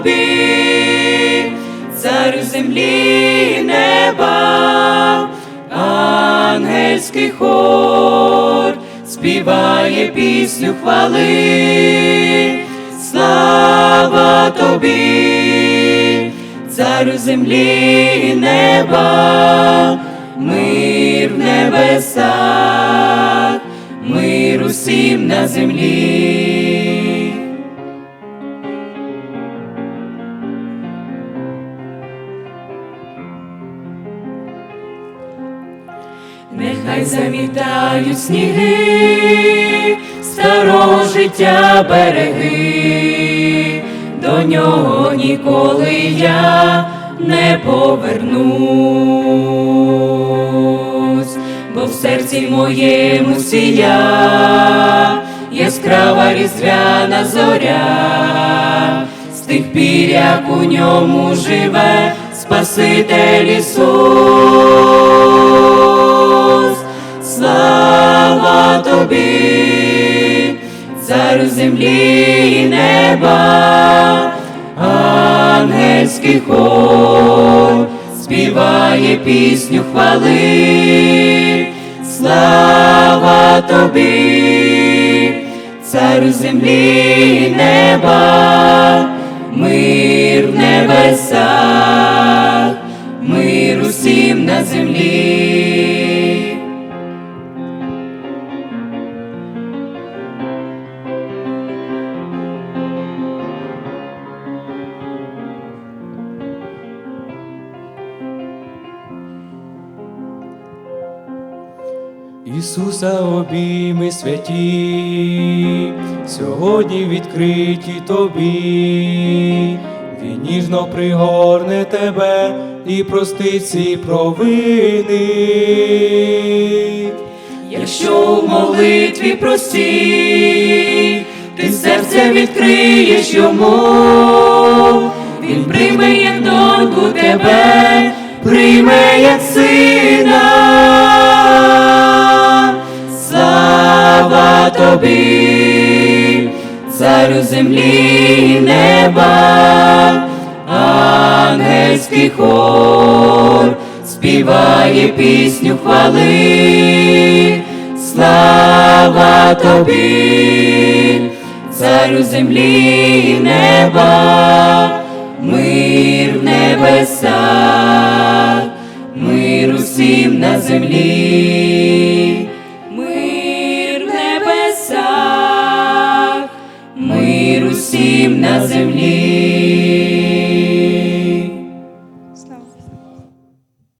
Тобі, царю землі неба, ангельський хор співає пісню хвали. Слава тобі, царю землі неба, мир в небесах, мир усім на землі. Нехай замітають сніги, старого життя береги, до нього ніколи я не повернусь, бо в серці моєму сія яскрава різдвяна зоря, з тих пір, як у ньому живе Спаситель Ісус. Тобі, царю землі і неба, ангельський хор співає пісню хвали. Слава тобі, царю землі і неба, мир в небесах, Ісуса обійми святі, сьогодні відкриті тобі, Він ніжно пригорне тебе і простить всі провини. Якщо у молитві простій, ти серце відкриєш йому, він прийме як доньку тебе, прийме як сина. Тобі, царю землі і неба, ангельський хор співає пісню хвали. Слава тобі, царю землі і неба, мир в небесах, мир усім на землі. мир усім на землі.